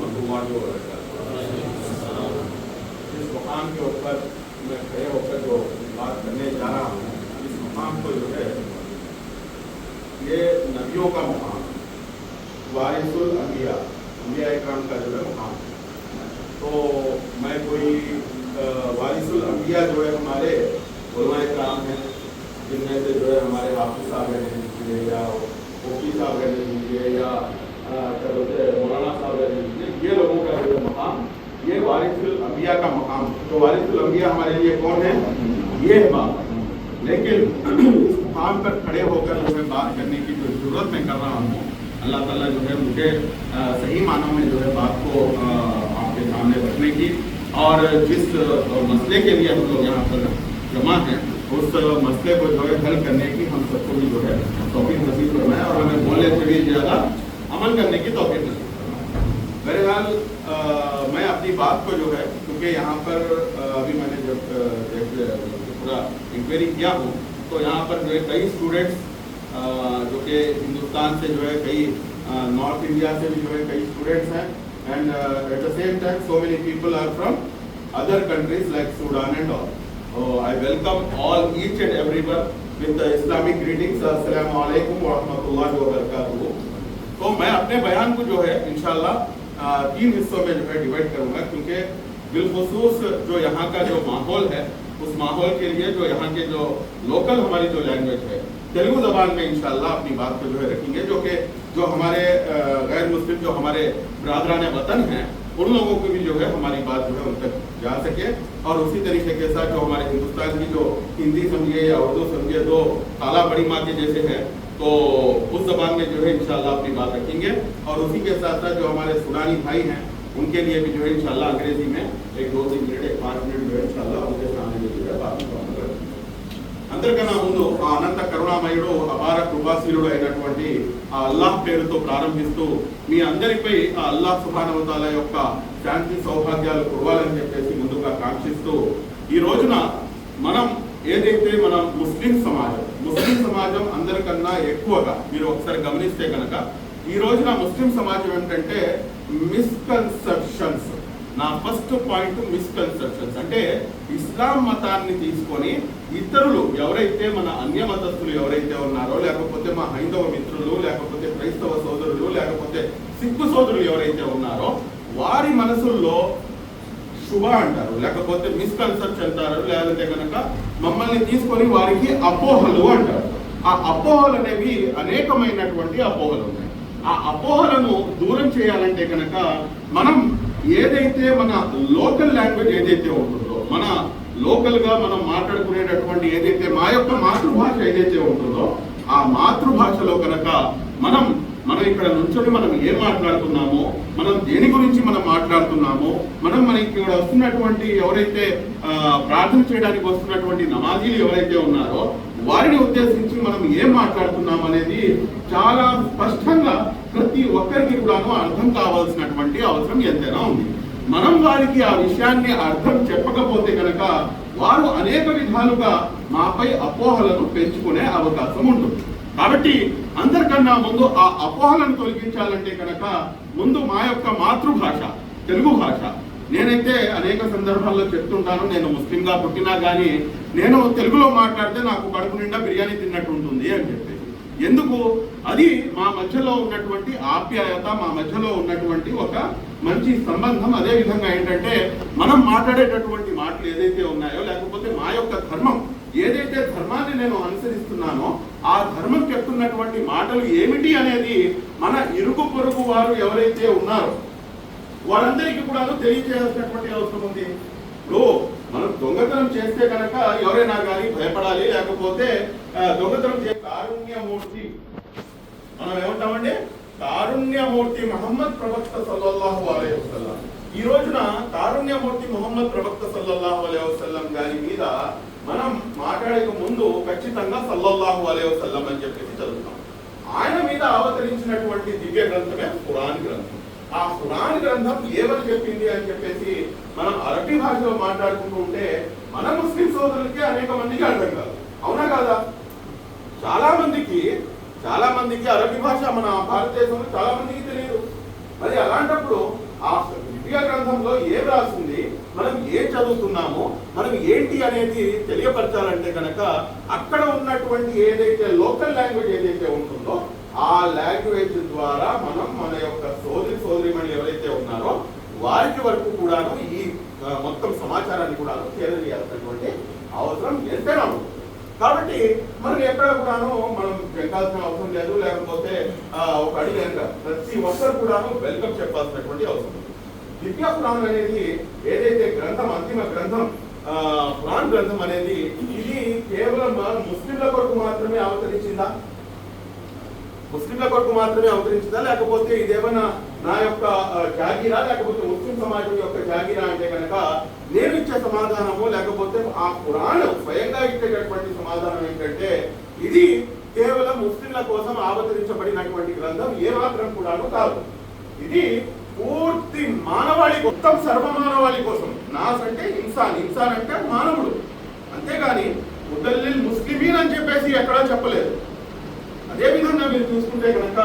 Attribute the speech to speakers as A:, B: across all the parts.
A: رحمۃ اللہ وبرکاتہ جس مقام کے اوپر میں کھڑے ہو کر جو بات کرنے جا رہا ہوں، اس مقام کو جو ہے، یہ نبیوں کا مقام وارث الانبیاء انبیاء اکرام کا جو ہے مقام۔ تو میں کوئی وارث الانبیاء جو ہے ہمارے علماء اکرام ہیں، جن میں سے جو ہے ہمارے حافظ صاحب رہنے لیجیے یا اوپی صاحب رہنے یا مولانا صاحب جی۔ یہ لوگوں کا جو مقام، یہ وارث الانبیاء کا مقام۔ تو وارث الانبیاء ہمارے لیے کون ہے یہ ہے بات لیکن اس مقام پر کھڑے ہو کر جو بات کرنے کی جو ضرورت میں کر رہا ہوں، اللہ تعالیٰ جو ہے مجھے صحیح معنوں میں جو ہے بات کو آپ کے سامنے رکھنے کی۔ اور جس مسئلے کے لیے ہم لوگ یہاں پر جمع ہیں، اس مسئلے کو جو ہے حل کرنے کی ہم سب کو بھی جو ہے توفیق نصیب ہے اور ہمیں بولنے سے بھی زیادہ عمل کرنے کی توفیق نصیب بہرحال میں اپنی بات کو جو ہے، کیونکہ یہاں پر ابھی میں نے جب پورا انکوائری کیا ہوں، تو یہاں پر جو ہے، کئی اسٹوڈنٹس جو کہ ہندوستان سے جو ہے، کئی نارتھ انڈیا سے بھی جو ہے، کئی اسٹوڈنٹس ہیں اینڈ ایٹ دا سیم ٹائم سو مینی پیپل آر فرام ادر کنٹریز لائک سوڈان اینڈ آل آئی ویلکم آل ایچ اینڈ ایوری ون وتھ اسلامک گریٹنگس السلام علیکم و رحمۃ اللہ وبرکاتہ تو میں اپنے بیان کو جو ہے انشاءاللہ تین حصوں میں جو ہے ڈیوائڈ کروں گا، کیونکہ بالخصوص جو یہاں کا جو ماحول ہے، اس ماحول کے لیے جو یہاں کے جو لوکل ہماری جو لینگویج ہے، تیلگو زبان میں انشاءاللہ اپنی بات کو جو ہے رکھیں گے، جو کہ جو ہمارے غیر مسلم جو ہمارے برادران وطن ہیں، ان لوگوں کو بھی جو ہے ہماری بات جو ہے ان تک جا سکے۔ اور اسی طریقے کے ساتھ جو ہمارے ہندوستان کی جو ہندی سمجھیے یا اردو سمجھیے دو اعلیٰ بڑی ماں کے جیسے ہیں تو اس زبان میں جو ہے انشاءاللہ اپنی بات رکھیں گے۔ اور اسی کے ساتھ ساتھ جو ہمارے سنانی بھائی ہیں، ان کے لیے بھی جو ہے انشاءاللہ انگریزی میں ایک دو تین منٹ، ایک پانچ منٹ جو ہے انشاءاللہ ان کے سامنے میں جو ہے بات అందరికన్నా ముందు ఆ అనంత కరుణామయుడు అపార కృపాశీలుడు అయినటువంటి ఆ అల్లాహ్ పేరుతో ప్రారంభిస్తూ మీ అందరిపై ఆ అల్లాహ్ సుభానవతాల యొక్క శాంతి సౌభాగ్యాలు కురవాలని చెప్పేసి ముందుగా కాంక్షిస్తూ ఈ రోజున మనం ఏదైతే మన ముస్లిం సమాజం ముస్లిం సమాజం అందరికన్నా ఎక్కువగా మీరు ఒకసారి గమనిస్తే కనుక ఈ రోజున ముస్లిం సమాజం ఏంటంటే మిస్కన్సెప్షన్స్ నా ఫస్ట్ పాయింట్ మిస్కన్సెప్షన్స్ అంటే ఇస్లాం మతాన్ని తీసుకొని ఇతరులు ఎవరైతే మన అన్య మతస్థులు ఎవరైతే ఉన్నారో లేకపోతే మా హైందవ మిత్రులు లేకపోతే క్రైస్తవ సోదరులు లేకపోతే సిక్కు సోదరులు ఎవరైతే ఉన్నారో వారి మనసుల్లో శుభ అంటారు. లేకపోతే మిస్కన్సెప్షన్ అంటారు. లేకపోతే కనుక మమ్మల్ని తీసుకొని వారికి అపోహలు అంటారు. ఆ అపోహలు అనేవి అనేకమైనటువంటి అపోహలు ఉన్నాయి. ఆ అపోహలను దూరం చేయాలంటే కనుక మనం ఏదైతే మన లోకల్ లాంగ్వేజ్ ఏదైతే ఉంటుందో మన లోకల్గా మనం మాట్లాడుకునేటటువంటి ఏదైతే మా యొక్క మాతృభాష ఏదైతే ఉంటుందో ఆ మాతృభాషలో కనుక మనం మనం ఇక్కడ నుంచొని మనం ఏం మాట్లాడుతున్నామో మనం దేని గురించి మనం మాట్లాడుతున్నామో మనం మనకి ఇక్కడ వస్తున్నటువంటి ఎవరైతే ప్రార్థన చేయడానికి వస్తున్నటువంటి నమాజీలు ఎవరైతే ఉన్నారో వారిని ఉద్దేశించి మనం ఏం మాట్లాడుతున్నాం అనేది చాలా స్పష్టంగా ప్రతి ఒక్కరికి కూడాను అర్థం కావాల్సినటువంటి అవసరం ఎంతైనా ఉంది. మనం వారికి ఆ విషయాన్ని అర్థం చెప్పకపోతే కనుక వారు అనేక విధాలుగా మాపై అపోహలను పెంచుకునే అవకాశం ఉంటుంది. కాబట్టి అందరికన్నా ముందు ఆ అపోహలను తొలగించాలంటే కనుక ముందు మా యొక్క మాతృభాష తెలుగు భాష. నేనైతే అనేక సందర్భాల్లో చెప్తుంటాను నేను ముస్లింగా పుట్టినా కానీ నేను తెలుగులో మాట్లాడితే నాకు కడుపు నిండా బిర్యానీ తిన్నట్టు ఉంటుంది అని చెప్పి ఎందుకు? అది మా మధ్యలో ఉన్నటువంటి ఆప్యాయత మా మధ్యలో ఉన్నటువంటి ఒక మంచి సంబంధం. అదే విధంగా ఏంటంటే మనం మాట్లాడేటటువంటి మాటలు ఏదైతే ఉన్నాయో లేకపోతే మా యొక్క ధర్మం ఏదైతే ధర్మాన్ని నేను అనుసరిస్తున్నానో ఆ ధర్మం చెప్తున్నటువంటి మాటలు ఏమిటి అనేది మన ఇరుగు పొరుగు వారు ఎవరైతే ఉన్నారో వారందరికీ కూడా తెలియజేయాల్సినటువంటి అవసరం ఉంది. ఇప్పుడు మనం దొంగతనం చేస్తే కనుక ఎవరైనా కానీ భయపడాలి లేకపోతే దొంగతనం చే కారుణ్యమూర్తి మనం ఏమంటామండి? కారుణ్యమూర్తి మహమ్మద్ ప్రవక్త సల్లల్లాహు అలై వసల్లం. ఈ రోజున కారుణ్యమూర్తి మహమ్మద్ ప్రవక్త సల్లల్లాహు అలై వసల్లం గారి మీద మనం మాట్లాడక ముందు ఖచ్చితంగా సల్లల్లాహు అలైహి వసల్లం అని చెప్పేసి చదువుతాం. ఆయన మీద అవతరించినటువంటి దివ్య గ్రంథమే ఖురాన్ గ్రంథం. ఆ ఖురాన్ గ్రంథం ఏమని చెప్పింది అని చెప్పేసి మనం అరబీ భాషలో మాట్లాడుకుంటూ ఉంటే మన ముస్లిం సోదరులకి అనేక మందికి అర్థం కాదు. అవునా కాదా? చాలా మందికి చాలా మందికి అరబీ భాష మన భారతదేశంలో చాలా మందికి తెలియదు. మరి అలాంటప్పుడు ఆ చదువుతున్నామో మనం ఏంటి అనేది తెలియపరచాలంటే కనుక అక్కడ ఉన్నటువంటి ఏదైతే లోకల్ లాంగ్వేజ్ ఏదైతే ఉంటుందో ఆ లాంగ్వేజ్ ద్వారా మనం మన యొక్క సోదరి సోదరిమణి ఎవరైతే ఉన్నారో వారికి వరకు కూడాను ఈ మొత్తం సమాచారాన్ని కూడా చేరవేయాల్సినటువంటి అవసరం ఎంతైనా కాబట్టి మనం ఎక్కడ కూడాను మనం వెంకాల్సిన అవసరం లేదు లేకపోతే ఒక అడిగి ప్రతి ఒక్కరు కూడాను వెల్కమ్ చెప్పాల్సినటువంటి అవసరం దివ్య పురాణం అనేది ఏదైతే గ్రంథం అంతిమ గ్రంథం పురాణ గ్రంథం అనేది ఇది కేవలం ముస్లింల కొరకు మాత్రమే అవతరించిందా? ముస్లింల కొరకు మాత్రమే అవతరించిందా? లేకపోతే ఇదేమైనా నా యొక్క జాగీరా? లేకపోతే ముస్లిం సమాజం యొక్క జాగీరా అంటే కనుక నేను ఇచ్చే సమాధానము లేకపోతే ఆ పురాణం స్వయంగా ఇచ్చేటటువంటి సమాధానం ఏంటంటే ఇది కేవలం ముస్లింల కోసం అవతరించబడినటువంటి గ్రంథం ఏ మాత్రం కూడాను కాదు. ఇది పూర్తి మానవాళి మొత్తం సర్వమానవాళి కోసం. నాస్ అంటే ఇన్సాన్ ఇన్సాన్ అంటే మానవుడు. అంతేగాని ముదల్లిల్ ముస్లిమీన్ అని చెప్పేసి ఎక్కడా చెప్పలేదు. అదే విధంగా మీరు చూసుకుంటే కనుక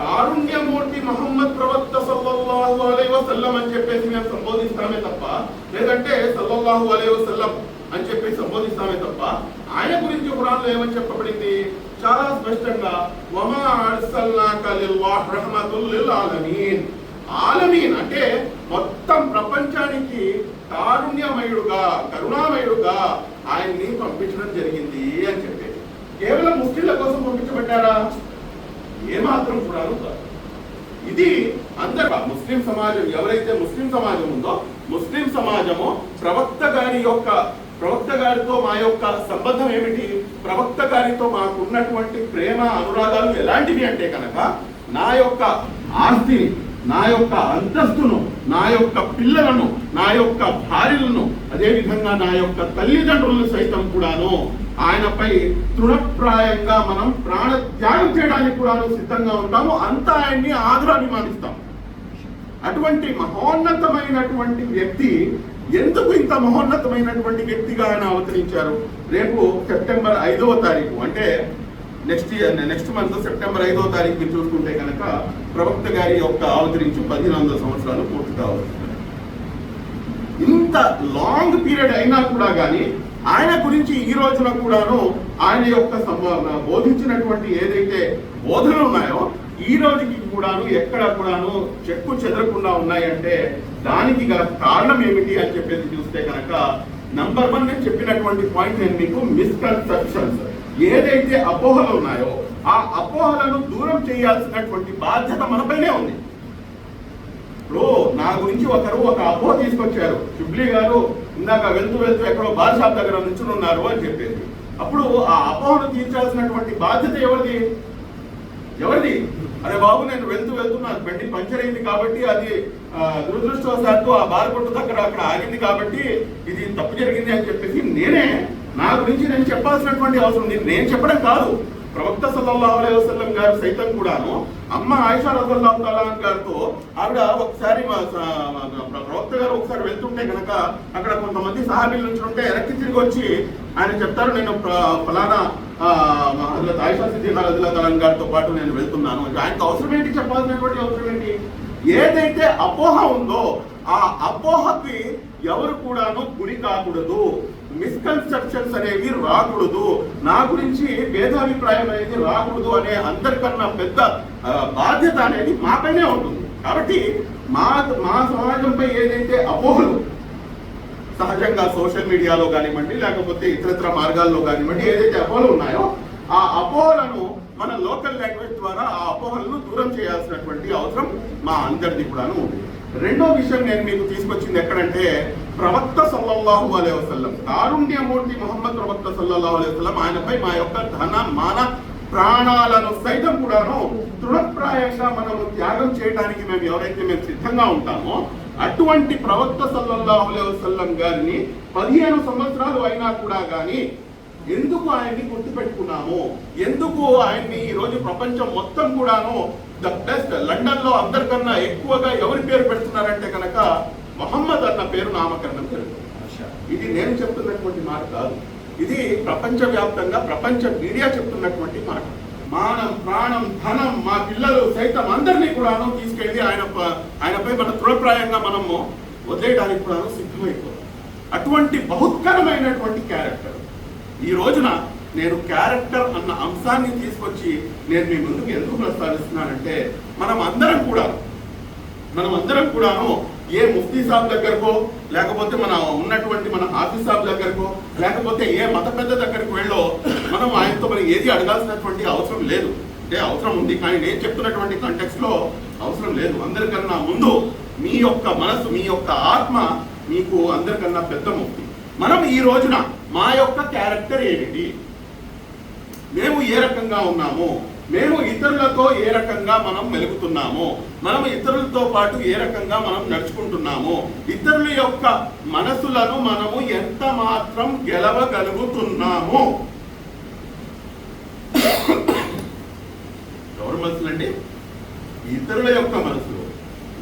A: కారుణ్యమూర్తి మహమ్మద్ ప్రవక్త సల్లల్లాహు అలైహి వసల్లం అని చెప్పేసి మేము సంబోధిస్తామే తప్ప లేదంటే సల్లల్లాహు అలైహి వసల్లం అని చెప్పి సంబోధిస్తామే తప్ప ఆయన గురించి ఖురాన్లో ఏమని చెప్పబడింది? చాలా స్పష్టంగా వమా అర్సల్నాక లిల్లాహ్ రహమతుల్ లిల్ ఆలమీన్. ఆలమీన్ అంటే మొత్తం ప్రపంచానికి కారుణ్యమయుడుగా కరుణామయుడుగా ఆయన్ని పంపించడం జరిగింది అని చెప్పేది. కేవలం ముస్లింల కోసం పంపించబడ్డారా ఏమాత్రం కూడా కాదు ఇది అందరు ముస్లిం సమాజం ఎవరైతే ముస్లిం సమాజం ఉందో ముస్లిం సమాజము ప్రవక్త గారి యొక్క ప్రవక్త గారితో మా యొక్క సంబంధం ఏమిటి? ప్రవక్త గారితో మాకున్నటువంటి ప్రేమ అనురాగాలు ఎలాంటివి అంటే కనుక నా యొక్క ఆస్తిని నా యొక్క అంతస్తును నా యొక్క పిల్లలను నా యొక్క భార్యలను అదేవిధంగా నా యొక్క తల్లిదండ్రులను సైతం కూడాను ఆయనపై తృణప్రాయంగా మనం ప్రాణ త్యాగం చేయడానికి కూడాను సిద్ధంగా ఉంటాము. అంతా ఆయన్ని ఆదరాభిమానిస్తాం అటువంటి మహోన్నతమైనటువంటి వ్యక్తి ఎందుకు ఇంత మహోన్నతమైనటువంటి వ్యక్తిగా ఆయన అవతరించారు? రేపు సెప్టెంబర్ ఐదవ తారీఖు అంటే next year next month September ఐదో తారీఖు మీరు చూసుకుంటే కనుక ప్రవక్త గారి యొక్క ఆవతరించి పదిహేను వందల సంవత్సరాలు పూర్తి కావాలి ఇంత లాంగ్ పీరియడ్ అయినా కూడా కానీ ఆయన గురించి ఈ రోజున కూడాను ఆయన యొక్క సంభావన బోధించినటువంటి ఏదైతే బోధనలు ఉన్నాయో ఈ రోజుకి కూడాను ఎక్కడ కూడాను చెక్కు చెదరకుండా ఉన్నాయంటే దానికి గల కారణం ఏమిటి అని చెప్పేసి చూస్తే కనుక నంబర్ వన్ నేను చెప్పినటువంటి పాయింట్ నేను మీకు మిస్కన్సెప్షన్స్ ఏదైతే అపోహలు ఉన్నాయో ఆ అపోహలను దూరం చేయాల్సినటువంటి బాధ్యత మనపైనే ఉంది. ఇప్పుడు నా గురించి ఒకరు ఒక అపోహ తీసుకొచ్చారు. జుబ్లీ గారు ఇందాక వెళ్తూ వెళ్తూ ఎక్కడో బార్ షాప్ దగ్గర నుంచుని ఉన్నారు అని చెప్పేసి. అప్పుడు ఆ అపోహను తీర్చాల్సినటువంటి బాధ్యత ఎవరిది? ఎవరిది? అరే బాబు నేను వెళ్తూ వెళ్తూ నాకు బండి పంచర్ అయింది కాబట్టి అది దురదృష్టవశాత్తు ఆ బార్ కొట్టు దగ్గర అక్కడ ఆగింది కాబట్టి ఇది తప్పు జరిగింది అని చెప్పేసి నేనే నా గురించి నేను చెప్పాల్సినటువంటి అవసరం ఉంది నేను చెప్పడం కాదు. ప్రవక్త సల్లల్లాహు అలైహి వసల్లం గారు సైతం కూడాను అమ్మ ఆయిషా రజల్లాహు తాలా గారితో ఆవిడ ఒకసారి ప్రవక్త గారు ఒకసారి వెళ్తుంటే కనుక అక్కడ కొంతమంది సహాబీలు నుంచి ఉంటే వెనక్కి తిరిగి వచ్చి ఆయన చెప్తారు నేను ఫలానా హజరత్ ఆయిషా సిద్దికా రజల్లా తాలా గారితో పాటు నేను వెళ్తున్నాను. ఆయనకు అవసరం ఏంటి? చెప్పాల్సినటువంటి అవసరం ఏంటి? ఏదైతే అపోహ ఉందో ఆ అపోహకి ఎవరు కూడాను గురి కాకూడదు. మిస్కన్సెప్షన్స్ అనేవి రాకూడదు. నా గురించి భేదాభిప్రాయం అనేది రాకూడదు అనే అందరికన్నా పెద్ద బాధ్యత అనేది మాపైనే ఉంటుంది. కాబట్టి మా మా సమాజంపై ఏదైతే అపోహలు సహజంగా సోషల్ మీడియాలో కానివ్వండి లేకపోతే ఇతరత్ర మార్గాల్లో కానివ్వండి ఏదైతే అపోహలు ఉన్నాయో ఆ అపోహలను మన లోకల్ లాంగ్వేజ్ ద్వారా ఆ అపోహలను దూరం చేయాల్సినటువంటి అవసరం మా అందరిది కూడాను ఉంది. రెండో విషయం నేను మీకు తీసుకొచ్చింది ఎక్కడంటే ప్రవక్త సల్లల్లాహు అలైహి వసల్లం కారుణ్యమూర్తి మహమ్మద్ ప్రవక్త సల్లల్లాహు అలై వసల్లం ఆయనపై మా యొక్క ధన మాన ప్రాణాలను సైతం కూడాను తృణప్రాయంగా మనము త్యాగం చేయడానికి మేము ఎవరైతే మేము సిద్ధంగా ఉంటామో అటువంటి ప్రవక్త సల్లల్లాహు అలై వసల్లం గారిని పదిహేను సంవత్సరాలు అయినా కూడా కానీ ఎందుకు ఆయన్ని గుర్తుపెట్టుకున్నాము ఎందుకు ఆయన్ని ఈరోజు ప్రపంచం మొత్తం కూడాను ద బెస్ట్ లండన్లో అందరికన్నా ఎక్కువగా ఎవరి పేరు పెడుతున్నారంటే కనుక మొహమ్మద్ అన్న పేరు నామకరణం జరుగుతుంది. ఇది నేను చెప్తున్నటువంటి మాట కాదు. ఇది ప్రపంచవ్యాప్తంగా ప్రపంచ మీడియా చెప్తున్నటువంటి మాట. మానం ప్రాణం ధనం మా పిల్లలు సైతం అందరినీ కూడాను తీసుకెళ్ళి ఆయన ప- ఆయనపై మన తృణప్రాయంగా మనము వదిలేయడానికి కూడాను సిద్ధమైపోతాం. అటువంటి బహుత్కరమైనటువంటి క్యారెక్టర్ ఈ రోజున నేను క్యారెక్టర్ అన్న అంశాన్ని తీసుకొచ్చి నేను మీ ముందుకు ఎందుకు ప్రస్తావిస్తున్నానంటే మనం అందరం కూడా మనం అందరం కూడాను ఏ ముఫ్తీ సాబ్ దగ్గరకో లేకపోతే మన ఉన్నటువంటి మన ఆఫీస్ సాబ్ దగ్గరకో లేకపోతే ఏ మత పెద్ద దగ్గరకు వెళ్ళో మనం ఆయనతో మనం ఏది అడగాల్సినటువంటి అవసరం లేదు. అంటే అవసరం ఉంది కానీ నేను చెప్తున్నటువంటి కంటెక్స్లో అవసరం లేదు. అందరికన్నా ముందు మీ యొక్క మనసు మీ యొక్క ఆత్మ మీకు అందరికన్నా పెద్ద ముక్తి మనం ఈ రోజున మా యొక్క క్యారెక్టర్ ఏమిటి? మేము ఏ రకంగా ఉన్నాము మేము ఇతరులతో ఏ రకంగా మనం మెలుగుతున్నాము మనం ఇతరులతో పాటు ఏ రకంగా మనం నడుచుకుంటున్నాము ఇతరుల యొక్క మనసులను మనము ఎంత మాత్రం గెలవగలుగుతున్నాము. ఎవరి మనసులండి? ఇతరుల యొక్క మనసులు.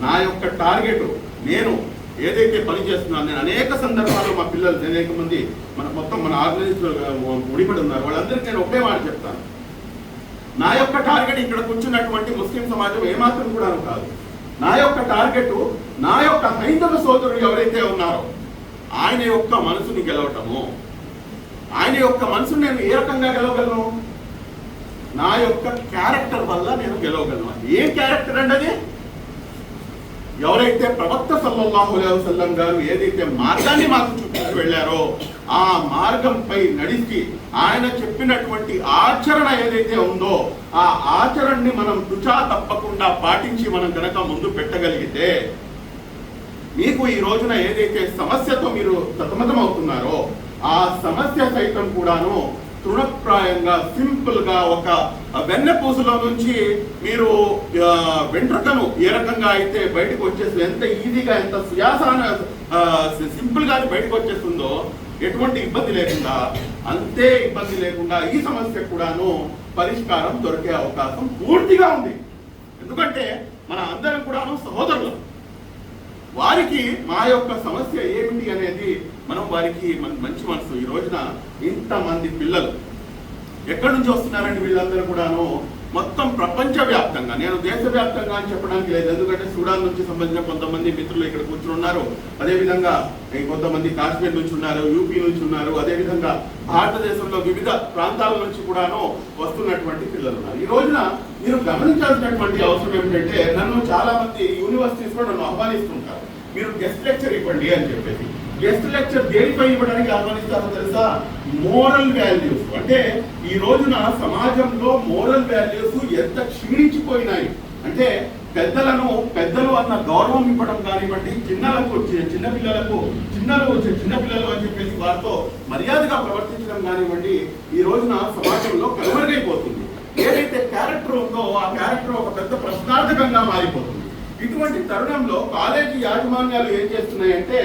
A: నా యొక్క టార్గెట్ నేను ఏదైతే పని చేస్తున్నాను నేను అనేక సందర్భాల్లో మా పిల్లలు అనేక మంది మన మొత్తం మన ఆర్గనైజేషన్ ముడిపడి ఉన్నారు. వాళ్ళందరికీ నేను ఒకే మాట చెప్తాను. నా యొక్క టార్గెట్ ఇక్కడ కూర్చున్నటువంటి ముస్లిం సమాజం ఏమాత్రం కూడా కాదు. నా యొక్క టార్గెట్ నా యొక్క హైందవ సోదరులు ఎవరైతే ఉన్నారో ఆయన యొక్క మనసుని గెలవటము. ఆయన యొక్క మనసుని నేను ఏ రకంగా గెలవగలను? నా యొక్క క్యారెక్టర్ వల్ల నేను గెలవగలను. ఏం క్యారెక్టర్ అండి అది? ఎవరైతే ప్రవక్త సల్లల్లాహు అలైహి గారు ఏదైతే మార్గాన్ని మాకు చూపించి వెళ్ళారో ఆ మార్గంపై నడిచి ఆయన చెప్పినటువంటి ఆచరణ ఏదైతే ఉందో ఆ ఆచరణని మనం రుచా తప్పకుండా పాటించి మనం కనుక ముందు పెట్టగలిగితే మీకు ఈ రోజున ఏదైతే సమస్యతో మీరు సతమతమవుతున్నారో ఆ సమస్య సైతం కూడాను తృణప్రాయంగా సింపుల్గా ఒక వెన్నపూసలో నుంచి మీరు వెంట్రుకను ఏ రకంగా అయితే బయటకు వచ్చేసి ఎంత ఈజీగా ఎంత సుయాసాన సింపుల్గా అది బయటకు వచ్చేస్తుందో ఎటువంటి ఇబ్బంది లేకుండా అంతే ఇబ్బంది లేకుండా ఈ సమస్య కూడాను పరిష్కారం దొరికే అవకాశం పూర్తిగా ఉంది. ఎందుకంటే మన అందరం కూడాను సహోదరులు. వారికి మా యొక్క సమస్య ఏమిటి అనేది మనం వారికి మన- మంచి మనసు. ఈ రోజున ఇంతమంది పిల్లలు ఎక్కడి నుంచి వస్తున్నారండి వీళ్ళందరూ కూడాను? మొత్తం ప్రపంచ వ్యాప్తంగా నేను దేశవ్యాప్తంగా అని చెప్పడానికి లేదు. ఎందుకంటే సూడాన్ నుంచి సంబంధించిన కొంతమంది మిత్రులు ఇక్కడ కూర్చుని ఉన్నారు. అదేవిధంగా కొంతమంది కాశ్మీర్ నుంచి ఉన్నారు యూపీ నుంచి ఉన్నారు. అదేవిధంగా భారతదేశంలో వివిధ ప్రాంతాల నుంచి కూడాను వస్తున్నటువంటి పిల్లలు ఉన్నారు. ఈ రోజున మీరు గమనించాల్సినటువంటి అవసరం ఏమిటంటే నన్ను చాలా మంది యూనివర్సిటీస్ కూడా నన్ను ఆహ్వానిస్తుంటారు. మీరు గెస్ట్ లెక్చర్ ఇవ్వండి అని చెప్పేసి. గెస్ట్ లెక్చర్ దేనిపై ఇవ్వడానికి ఆహ్వానిస్తారో తెలుసా? మోరల్ వాల్యూస్ అంటే ఈ రోజున సమాజంలో మోరల్ వాల్యూస్ ఎంత క్షీణించిపోయినాయి. అంటే పెద్దలను పెద్దలు అన్న గౌరవం ఇవ్వడం కానివ్వండి చిన్నలకు వచ్చే చిన్నపిల్లలకు చిన్నలు చిన్న పిల్లలు అని చెప్పేసి వారితో మర్యాదగా ప్రవర్తించడం కానివ్వండి ఈ రోజున సమాజంలో కనుమరుగైపోతుంది. ఏదైతే క్యారెక్టర్ ఉందో ఆ క్యారెక్టర్ ఒక పెద్ద ప్రశ్నార్థకంగా మారిపోతుంది. ఇటువంటి తరుణంలో కాలేజీ యాజమాన్యాలు ఏం చేస్తున్నాయంటే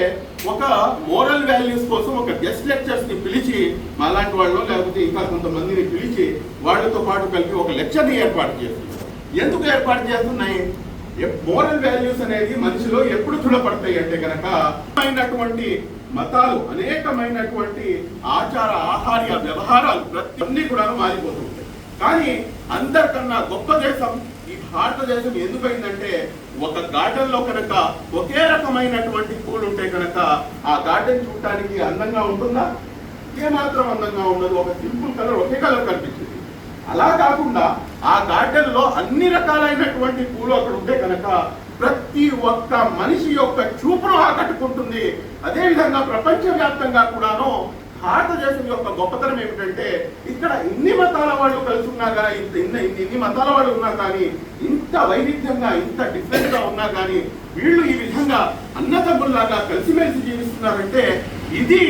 A: ఒక మోరల్ వాల్యూస్ కోసం ఒక గెస్ట్ లెక్చర్స్ని పిలిచి మాలాంటి వాళ్ళు లేకపోతే ఇంకా కొంతమందిని పిలిచి వాళ్ళతో పాటు కలిపి ఒక లెక్చర్ని ఏర్పాటు చేస్తున్నారు. ఎందుకు ఏర్పాటు చేస్తున్నాయి? మోరల్ వాల్యూస్ అనేది మనిషిలో ఎప్పుడు దృఢపడతాయి అంటే కనుక అయినటువంటి మతాలు అనేకమైనటువంటి ఆచార ఆహార్య వ్యవహారాలు ప్రతి అన్ని కూడా మారిపోతుంటాయి కానీ అందరికన్నా గొప్ప దేశం భారతదేశం ఎందుకైందంటే ఒక గార్డెన్లో కనుక ఒకే రకమైనటువంటి పూలు ఉంటే కనుక ఆ గార్డెన్ చూడటానికి అందంగా ఉంటుందా? ఏమాత్రం అందంగా ఉండదు. ఒక సింపుల్ కలర్ ఒకే కలర్ కనిపించింది అలా కాకుండా ఆ గార్డెన్లో అన్ని రకాలైనటువంటి పూలు అక్కడ ఉంటే కనుక ప్రతి ఒక్క మనిషి యొక్క చూపును ఆకట్టుకుంటుంది. అదేవిధంగా ప్రపంచవ్యాప్తంగా కూడాను భారతదేశం యొక్క గొప్పతనం ఏమిటంటే ఇక్కడ ఇన్ని మతాల వాళ్ళు కలిసి ఉన్నా కానీ ఇంత ఇన్ని ఇన్ని- మతాల వాళ్ళు ఉన్నా కానీ ఇంత వైవిధ్యంగా ఇంత డిఫరెంట్గా ఉన్నా కానీ వీళ్ళు ఈ విధంగా అన్నదమ్ముల్లాగా కలిసిమెలిసి జీవిస్తున్నారంటే ఇది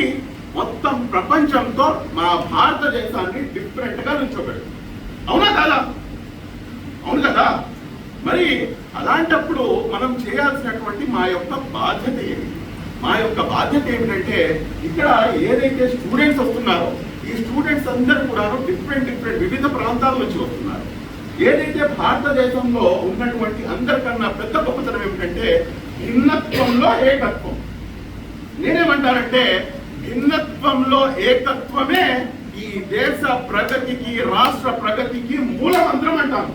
A: మొత్తం ప్రపంచంతో మన భారతదేశాన్ని డిఫరెంట్గా నుంచోబెడుతుంది. అవునా కాదా? అవును కదా? మరి అలాంటప్పుడు మనం చేయాల్సినటువంటి మా యొక్క బాధ్యత ఏమిటి? మా యొక్క బాధ్యత ఏమిటంటే ఇక్కడ ఏదైతే స్టూడెంట్స్ వస్తున్నారో ఈ స్టూడెంట్స్ అందరూ కూడా డిఫరెంట్ డిఫరెంట్ వివిధ ప్రాంతాల నుంచి వస్తున్నారు. ఏదైతే భారతదేశంలో ఉన్నటువంటి అందరికన్నా పెద్ద గొప్పతనం ఏమిటంటే భిన్నత్వంలో ఏకత్వం. నేనేమంటానంటే భిన్నత్వంలో ఏకత్వమే ఈ దేశ ప్రగతికి రాష్ట్ర ప్రగతికి మూలమంత్రం అంటాను.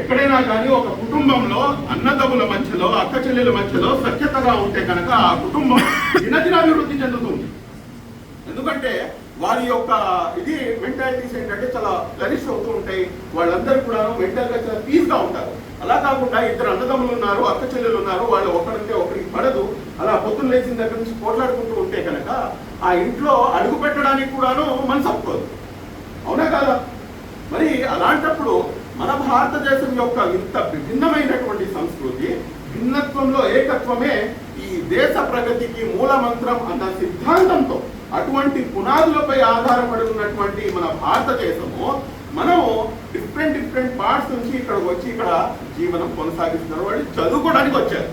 A: ఎక్కడైనా కానీ ఒక కుటుంబంలో అన్నదమ్ముల మధ్యలో అక్క చెల్లెల మధ్యలో సఖ్యతగా ఉంటే కనుక ఆ కుటుంబం దినదినాభివృద్ధి చెందుతుంది. ఎందుకంటే వారి యొక్క ఇది మెంటాలిటీస్ ఏంటంటే చాలా ఫ్లరిష్ అవుతూ ఉంటాయి. వాళ్ళందరూ కూడా మెంటల్గా చాలా పీస్గా ఉంటారు. అలా కాకుండా ఇద్దరు అన్నదమ్ములు ఉన్నారు అక్క చెల్లెలు ఉన్నారు వాళ్ళు ఒకరంటే ఒకరికి పడదు. అలా పొద్దున్న లేచిన దగ్గర నుంచి పోట్లాడుకుంటూ ఉంటే కనుక ఆ ఇంట్లో అడుగు పెట్టడానికి కూడాను మనసు ఒప్పుకోదు. అవునా కాదా? మరి అలాంటప్పుడు మన భారతదేశం యొక్క ఇంత విభిన్నమైనటువంటి సంస్కృతి భిన్నత్వంలో ఏకత్వమే ఈ దేశ ప్రగతికి మూల మంత్రం అన్న సిద్ధాంతంతో అటువంటి పునాదులపై ఆధారపడి ఉన్నటువంటి మన భారతదేశము మనము డిఫరెంట్ డిఫరెంట్ పార్ట్స్ నుంచి ఇక్కడ వచ్చి ఇక్కడ జీవనం కొనసాగిస్తున్నారు. వాళ్ళు చదువుకోవడానికి వచ్చారు.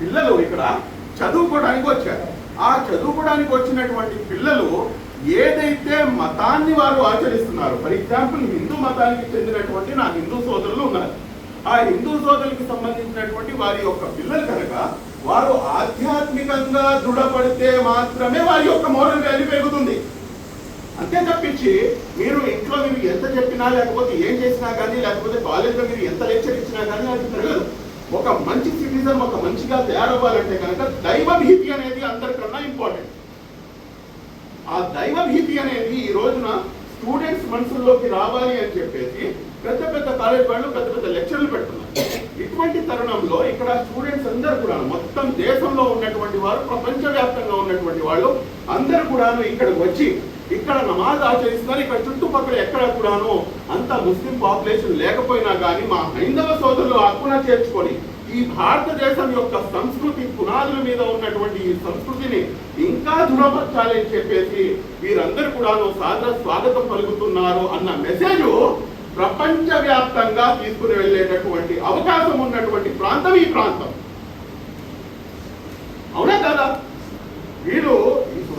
A: పిల్లలు ఇక్కడ చదువుకోవడానికి వచ్చారు. ఆ చదువుకోవడానికి వచ్చినటువంటి పిల్లలు ఏదైతే మతాన్ని వారు ఆచరిస్తున్నారు ఫర్ ఎగ్జాంపుల్ హిందూ మతానికి చెందినటువంటి నా హిందూ సోదరులు ఉన్నారు. ఆ హిందూ సోదరులకు సంబంధించినటువంటి వారి యొక్క పిల్లలు కనుక వారు ఆధ్యాత్మికంగా దృఢపడితే మాత్రమే వారి యొక్క మోరల్ వాల్యూ పెరుగుతుంది. అంతే తప్పించి మీరు ఇంట్లో మీరు ఎంత చెప్పినా లేకపోతే ఏం చేసినా కానీ లేకపోతే కాలేజ్లో మీరు ఎంత లెక్చర్ ఇచ్చినా కానీ అది పెరగదు ఒక మంచి సిటిజన్ ఒక మంచిగా తయారవ్వాలంటే కనుక దైవ భీతి అనేది అందరికన్నా ఇంపార్టెంట్ ఆ దైవ భీతి అనేది ఈ రోజున స్టూడెంట్స్ మనసుల్లోకి రావాలి అని చెప్పేసి పెద్ద పెద్ద కాలేజ్ వాళ్ళు పెద్ద పెద్ద లెక్చర్లు పెడుతున్నారు. ఇటువంటి తరుణంలో ఇక్కడ స్టూడెంట్స్ అందరూ కూడా మొత్తం దేశంలో ఉన్నటువంటి వారు ప్రపంచవ్యాప్తంగా ఉన్నటువంటి వాళ్ళు అందరూ కూడాను ఇక్కడికి వచ్చి ఇక్కడ నమాజ్ ఆచరిస్తున్నారు. ఇక్కడ చుట్టుపక్కల ఎక్కడ కూడాను అంత ముస్లిం పాపులేషన్ లేకపోయినా కానీ మా హైందవ సోదరులు హక్కున చేర్చుకొని ఈ భారతదేశం యొక్క సంస్కృతి పునాదుల మీద ఉన్నటువంటి ఈ సంస్కృతిని ఇంకా దృఢపరచాలి అని చెప్పేసి వీరందరూ కూడాను సాదర స్వాగతం పలుకుతున్నారు అన్న మెసేజ్ ప్రపంచవ్యాప్తంగా తీసుకుని వెళ్ళేటటువంటి అవకాశం ఉన్నటువంటి ప్రాంతం ఈ ప్రాంతం. అవునా కదా? వీళ్ళు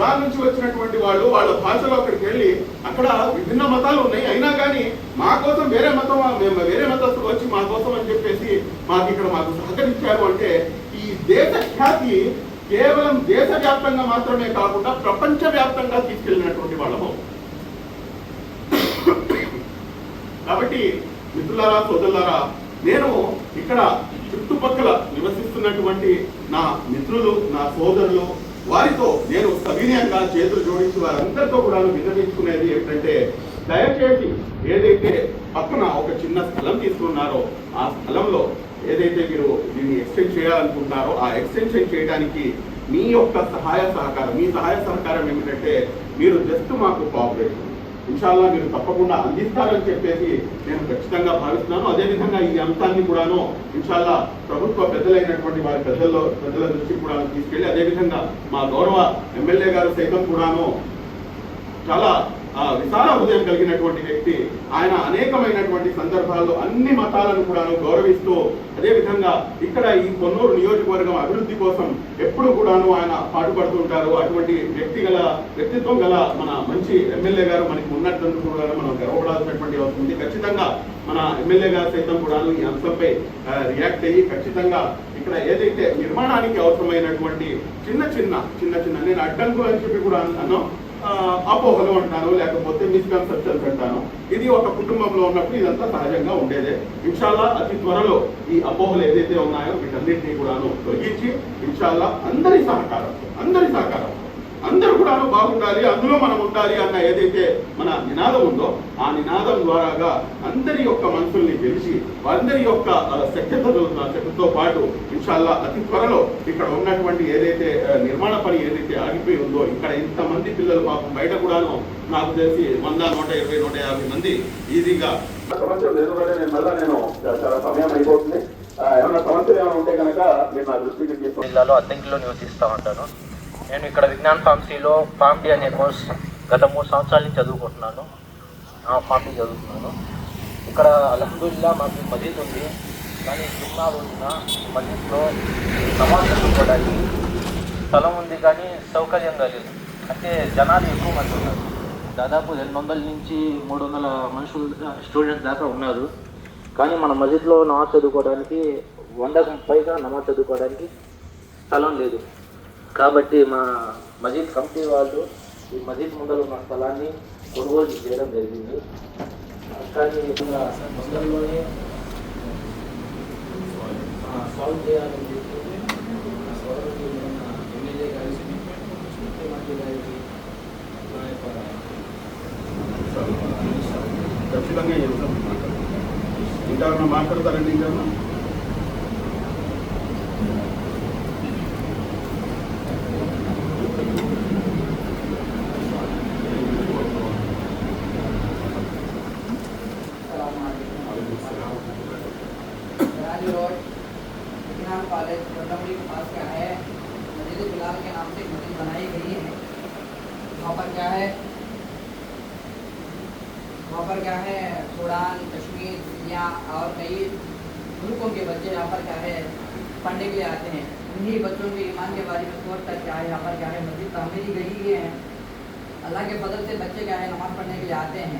A: ఈ నుంచి వచ్చినటువంటి వాళ్ళు వాళ్ళ భాషలో అక్కడికి వెళ్ళి అక్కడ విభిన్న మతాలు ఉన్నాయి. అయినా కానీ మా కోసం వేరే మతం మేము వేరే మతస్థులు వచ్చి మా కోసం అని చెప్పేసి మాకు ఇక్కడ మాకు సహకరించారు అంటే ఈ దేశ ఖ్యాతి కేవలం దేశవ్యాప్తంగా మాత్రమే కాకుండా ప్రపంచ వ్యాప్తంగా తీసుకెళ్ళినటువంటి వాళ్ళము. కాబట్టి మిత్రులారా సోదరులారా నేను ఇక్కడ చుట్టుపక్కల నివసిస్తున్నటువంటి నా మిత్రులు నా సోదరులు వారితో నేను సవినయంగా చేతులు జోడించి వారందరితో కూడా విన్నవించుకునేది ఏమిటంటే దయచేసి ఏదైతే పక్కన ఒక చిన్న స్థలం తీసుకున్నారో ఆ స్థలంలో ఏదైతే మీరు దీన్ని ఎక్స్టెండ్ చేయాలనుకుంటున్నారో ఆ ఎక్స్టెన్షన్ చేయడానికి మీ యొక్క సహాయ సహకారం మీ సహాయ సహకారం ఏమిటంటే మీరు జస్ట్ మాకు కోఆపరేషన్ ఇన్షాల్లా మీరు తప్పకుండా అందిస్తారని చెప్పేసి నేను ఖచ్చితంగా భావిస్తున్నాను. అదేవిధంగా ఈ అంశాన్ని కూడాను ఇన్షాల్లా ప్రభుత్వ పెద్దలైనటువంటి వారి పెద్దల్లో పెద్దల దృష్టికి కూడా తీసుకెళ్ళి అదేవిధంగా మా గౌరవ ఎమ్మెల్యే గారు సైతం కూడాను చాలా విశాల హృదయం కలిగినటువంటి వ్యక్తి ఆయన అనేకమైనటువంటి సందర్భాల్లో అన్ని మతాలను కూడాను గౌరవిస్తూ అదేవిధంగా ఇక్కడ ఈ కొన్నూరు నియోజకవర్గం అభివృద్ధి కోసం ఎప్పుడు కూడాను ఆయన పాటుపడుతుంటారు అటువంటి వ్యక్తి గల వ్యక్తిత్వం గల మన మంచి ఎమ్మెల్యే గారు మనకి ఉన్నట్టు కూడా మనం గర్వపడాల్సినటువంటి అవసరం ఉంది. ఖచ్చితంగా మన ఎమ్మెల్యే గారు సైతం కూడాను ఈ అంశంపై రియాక్ట్ అయ్యి ఖచ్చితంగా ఇక్కడ ఏదైతే నిర్మాణానికి అవసరమైనటువంటి చిన్న చిన్న చిన్న చిన్న నేను అడ్డంకులు అని చెప్పి కూడా అన్నాను అపోహలు అంటాను లేకపోతే మిస్కన్సెప్షన్స్ అంటాను. ఇది ఒక కుటుంబంలో ఉన్నప్పుడు ఇదంతా సహజంగా ఉండేదే. ఇన్షాల్లా అతి త్వరలో ఈ అపోహలు ఏదైతే ఉన్నాయో వీటన్నిటినీ కూడాను తొలగించి ఇన్షాల్లా అందరి సహకారం అందరి సహకారం. అందరూ కూడాను బాగుండాలి అందులో మనం ఉండాలి అన్న ఏదైతే మన నినాదం ఉందో ఆ నినాదం ద్వారాగా అందరి యొక్క మనసుల్ని గెలిచి అందరి యొక్క శక్తితో శక్తితో పాటు ఇన్షాల్లా అతి త్వరలో ఇక్కడ ఉన్నటువంటి ఏదైతే నిర్మాణ పని ఏదైతే ఆగిపోయి ఉందో ఇక్కడ ఇంతమంది పిల్లలు పాపం బయట కూడాను నాకు తెలిసి వంద నూట ఇరవై నూట యాభై మంది ఈజీగా సంవత్సరం ఎదురుగానే నేను మళ్ళా నేను చాలా సమయం అయిపోతుంది. ఏమైనా సమస్యలు ఏమైనా ఉంటే కనుక మీరు నా దృష్టికి తీసుకొని
B: జిల్లాలో అద్దెంకిలో నివసిస్తూ ఉంటాను. నేను ఇక్కడ విజ్ఞాన్ ఫార్మసీలో ఫార్మ్ డి అనే కోర్స్ గత మూడు సంవత్సరాల నుంచి చదువుకుంటున్నాను. ఆ ఫార్మ్ డి చదువుతున్నాను. ఇక్కడ అలహదుల్లా మాకు మజీద్ ఉంది. కానీ జుమ్మా రోజున మజీద్లో నమాజ్ చదువుకోవడానికి స్థలం ఉంది కానీ సౌకర్యంగా లేదు. అంటే జనాలు ఎక్కువ మంది ఉన్నారు. దాదాపు రెండు వందల నుంచి మూడు వందల మనుషులు స్టూడెంట్స్ దాకా ఉన్నారు. కానీ మన మసీద్లో నమాజ్ చదువుకోవడానికి వందకు పైగా నమాజ్ చదువుకోవడానికి స్థలం లేదు. కాబట్టి మా మజీద్ కమిటీ వాళ్ళు ఈ మజీద్ ముందర ఉన్న స్థలాన్ని కొనుగోలు చేయడం జరిగింది. కానీ ఇక్కడ
C: సాల్వ్ చేయాలని చెప్పి ఎమ్మెల్యే గారికి ముఖ్యమంత్రి గారికి నా యొక్క
A: ఖచ్చితంగా చెప్తాం ఇంకా మాట్లాడతారండి ఇంకా?
D: ہے، پڑھنے کے لیے آتے ہیں۔ انہی بچوں کے ایمان کے بارے میں سوچ کر کیا ہے عمل کیا ہے، مسجد تعمیری گئی یہ ہیں اللہ کے فضل سے بچے کیا ہے، نماز پڑھنے کے لیے آتے ہیں۔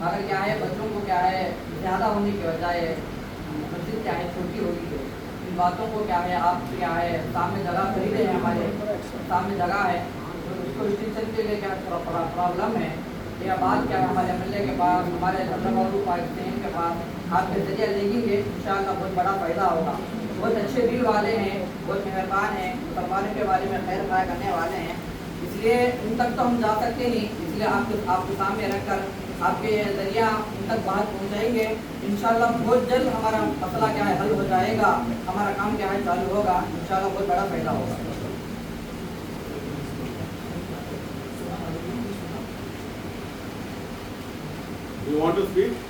D: مگر کیا ہے، بچوں کو کیا ہے، زیادہ ہونے کی وجہ ہے۔ مسجد کیا ہے، چھوٹی ہوگی ہے۔ ان باتوں کو کیا ہے، آپ کیا ہے، سامنے جگہ خریدے ہیں ہمارے۔ سامنے جگہ ہے۔ اس کو اسٹیشن کے لیے کیا پرابلم ہے؟ یہ بات کیا ہے ہمارے ایم ایل اے کے پاس، ہمارے حضرت کے پاس آپ کے ذریعے لیں گے۔ ان شاء اللہ بہت بڑا فائدہ ہوگا۔ بہت اچھے دل والے ہیں، بہت مہربان ہیں مسلمانوں کے بارے میں خیر خواہ کرنے والے ہیں۔ اس لیے ان تک تو ہم جا سکتے نہیں، اس لیے آپ کے آپ کے سامنے رکھ کر آپ کے ذریعہ ان تک بات پہنچائیں گے۔ انشاءاللہ بہت جلد ہمارا مسئلہ کیا ہے، حل ہو جائے گا، ہمارا کام کیا ہے، چالو ہوگا۔ انشاءاللہ بہت بڑا فائدہ ہوگا۔
A: You want to speak?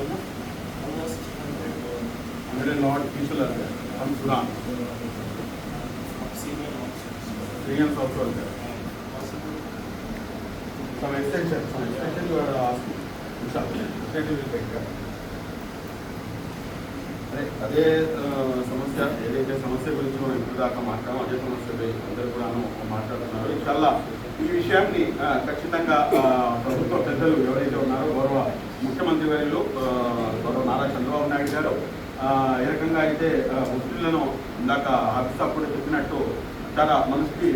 A: అదే అదే సమస్య ఏదైతే సమస్య గురించి మనం ఇప్పుడు దాకా మాట్లాడామో అదే సమస్యపై అందరూ కూడా మాట్లాడుతున్నారు. ఇన్షల్లా ఈ విషయాన్ని ఖచ్చితంగా ప్రభుత్వ పెద్దలు ఎవరైతే ఉన్నారో గౌరవ ముఖ్యమంత్రి వర్యులు గౌరవ నారా చంద్రబాబు నాయుడు గారు ఏ రకంగా అయితే ముస్లింలను ఇందాక ఆఫీస్ అప్పుడు చెప్పినట్టు చాలా మనసుకి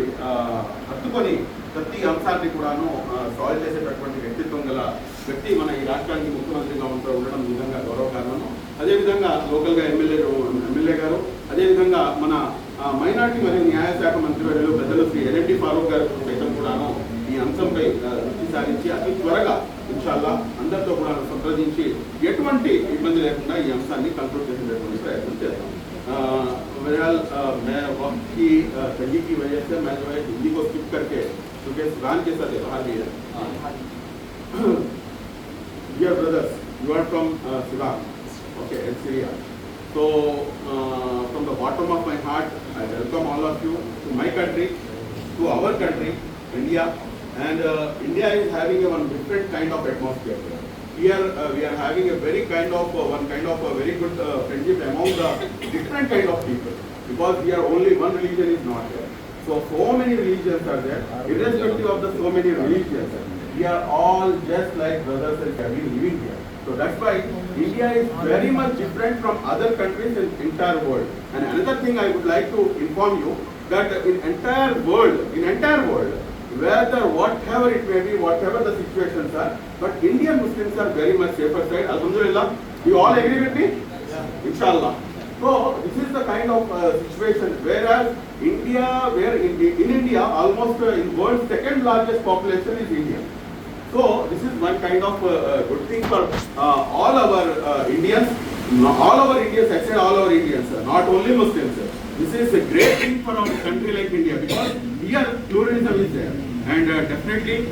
A: హత్తుకొని ప్రతి అంశాన్ని కూడాను సాల్వ్ చేసేటటువంటి వ్యక్తిత్వం గల వ్యక్తి మన ఈ రాష్ట్రానికి ముఖ్యమంత్రిగా ఉంటూ ఉండడం నిజంగా గౌరవకారణము అదేవిధంగా లోకల్గా ఎమ్మెల్యే ఎమ్మెల్యే గారు అదేవిధంగా మన ఆ, మైనార్టీ మరియు న్యాయశాఖ మంత్రివర్యులు పెద్దలు శ్రీ ఎన్ఎండి ఫారూక్ గారు సైతం కూడాను ఈ అంశంపై ఆ, దృష్టి సారించి అతి త్వరగా ఇన్షాల్లా అందరితో కూడా సంప్రదించి ఎటువంటి ఇబ్బంది లేకుండా ఈ అంశాన్ని కంట్రోల్ చేసేటటువంటి ప్రయత్నం చేస్తాం बहरहाल मैं वक्त की अ, तंगी की वजह से मैं जो है हिंदी को स्किप करके क्योंकि सुदान के साथ बाहर भी है Dear brothers, you are from uh, Sudan, okay, and Syria. So, uh, from the bottom of my heart, I welcome all of you to my country, to our country, India. And uh, India is having a one different kind of atmosphere. Here uh, we are having a very kind of uh, one kind of a very good uh, friendship among the different kind of people because here only one religion is not there. So so many religions are there, irrespective of the so many religions. We are all just like brothers and sisters living here. So that's why India is very much different from other countries in entire world. And another thing I would like to inform you that in entire world, in entire world, whether whatever it may be, whatever the situations are, but Indian Muslims are very much safer side. Alhamdulillah, you all agree with me? Inshallah. So this is the kind of uh, situation. Whereas India, where in, in India, almost uh, in world's second largest population is India. So this is one kind of uh, uh, good thing for uh, all our uh, Indians, all our Indians, except all our Indians, not only Muslims. This is a great thing for our country like India because here pluralism is there. And uh, definitely,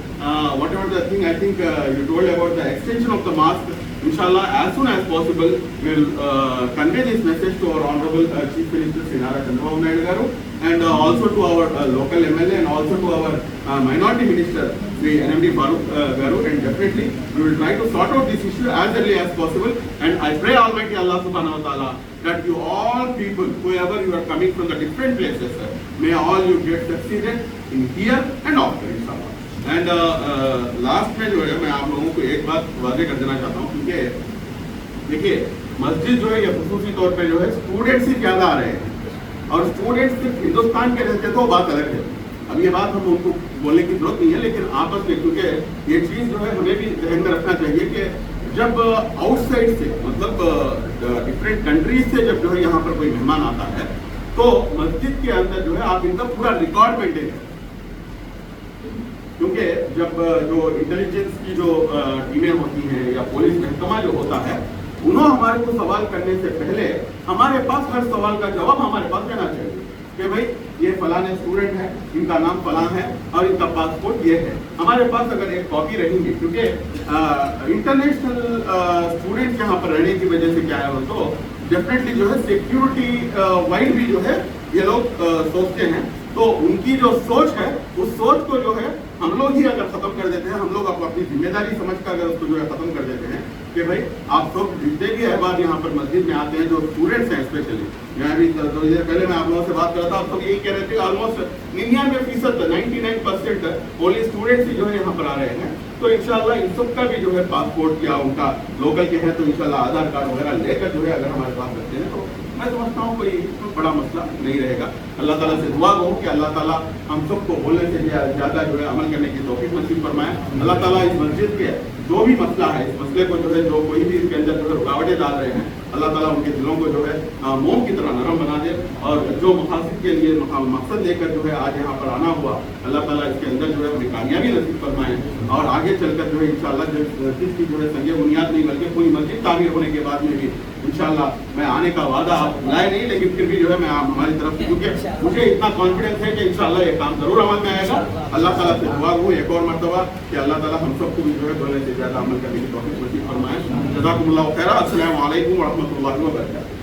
A: whatever the thing I think you told about the extension of the mosque, inshallah, as soon as possible, we'll uh, convey this message to our Honorable uh, Chief Minister Sinara Chandrababu Naidu Garu and uh, also to our uh, local MLA and also to our uh, minority minister, Sri NMD Farooq uh, Garu, and definitely we will try to sort out this issue as early as possible. And I pray Almighty Allah Subhanahu wa Taala that you all people, whoever you are coming from the different places, may all you get succeeded in here and after inshallah. اینڈ لاسٹ uh, uh, میں جو ہے، میں آپ لوگوں کو ایک بات واضح کر دینا چاہتا ہوں، کیونکہ دیکھیے، مسجد جو ہے یہ خصوصی طور پہ جو ہے اسٹوڈینٹس ہی زیادہ آ رہے ہیں۔ اور اسٹوڈنٹس صرف ہندوستان کے رہتے تو بات الگ ہے۔ اب یہ بات ہم ان کو بولنے کی ضرورت نہیں ہے، لیکن آپس میں، کیونکہ یہ چیز جو ہے، ہمیں بھی ذہن میں رکھنا چاہیے کہ جب آؤٹ سائڈ سے مطلب ڈفرینٹ کنٹریز سے جب جو ہے یہاں پر کوئی مہمان آتا ہے، تو مسجد کے اندر جو ہے، آپ ان کا پورا ریکارڈ مینٹین ہے کیونکہ جب جو انٹیلیجنس کی جو ٹیمیں ہوتی ہیں یا پولیس محکمہ جو ہوتا ہے، انہوں ہمارے کو سوال کرنے سے پہلے ہمارے پاس ہر سوال کا جواب ہمارے پاس دینا چاہیے کہ بھئی یہ فلانے اسٹوڈنٹ ہے، ان کا نام فلان ہے اور ان کا پاسپورٹ یہ ہے۔ ہمارے پاس اگر ایک کاپی رہیں گے، کیونکہ انٹرنیشنل اسٹوڈنٹ یہاں پر رہنے کی وجہ سے کیا ہے وہ تو ڈیفینیٹلی جو ہے سیکیورٹی وائڈ بھی جو ہے، یہ لوگ سوچتے ہیں۔ تو ان کی جو سوچ ہے، اس سوچ کو جو ہے ہم لوگ ہی اگر ختم کر دیتے ہیں، ہم لوگ آپ کو اپنی ذمہ داری سمجھ کر اگر اس کو جو ہے ختم کر دیتے ہیں کہ بھائی، آپ سب جتنے بھی احباب یہاں پر مسجد میں آتے ہیں، جو اسٹوڈنٹس ہیں اسپیشلی میں بھی پہلے میں آپ لوگوں سے بات کر رہا تھا، آپ سب یہی کہہ رہے تھے آلموسٹ ننانوے فیصد، نائنٹی نائن پرسینٹ اونلی اسٹوڈنٹس جو ہے یہاں پر آ رہے ہیں۔ تو انشاءاللہ ان سب کا بھی جو ہے پاسپورٹ یا ان کا لوکل کے ہیں، تو انشاءاللہ آدھار کارڈ وغیرہ لے کر جو ہے اگر ہمارے پاس رکھتے ہیں، تو میں سمجھتا ہوں کوئی بڑا مسئلہ نہیں رہے گا۔ اللہ تعالیٰ سے دعا ہو کہ اللہ تعالیٰ ہم سب کو بولنے سے زیادہ جو ہے عمل کرنے کی توفیق نصیب فرمائے۔ اللہ تعالیٰ اس مسجد کے جو بھی مسئلہ ہے، اس مسئلے کو جو ہے، جو کوئی بھی اس کے اندر جو ہے رکاوٹیں ڈال رہے ہیں، اللہ تعالیٰ ان کے دلوں کو جو ہے موم کی طرح نرم بنا دے۔ اور جو مقاصد کے لیے مقصد لے کر جو ہے آج یہاں پر آنا ہوا، اللہ تعالیٰ اس کے اندر جو ہے ہمیں کامیابی نصیب فرمائے۔ اور آگے چل کر جو ہے ان شاء اللہ جو مسجد کی جو ہے سنگ بنیاد نہیں، بلکہ پوری مسجد تعمیر ہونے کے بعد میں بھی ان شاء اللہ میں آنے کا وعدہ آپ نہیں، لیکن پھر بھی جو ہے، میں ہماری طرف سے، کیونکہ مجھے اتنا کانفیڈنس ہے کہ انشاءاللہ یہ کام ضرور عمل میں آئے گا۔ اللہ تعالیٰ سے دعا ہوں، ایک اور مرتبہ کہ اللہ تعالیٰ ہم سب کو بھی جو ہے بولے سے زیادہ عمل کرنے کی توفیق نصیب فرمائے۔ جزاکم اللہ خیرہ السلام علیکم ورحمۃ اللہ وبرکاتہ۔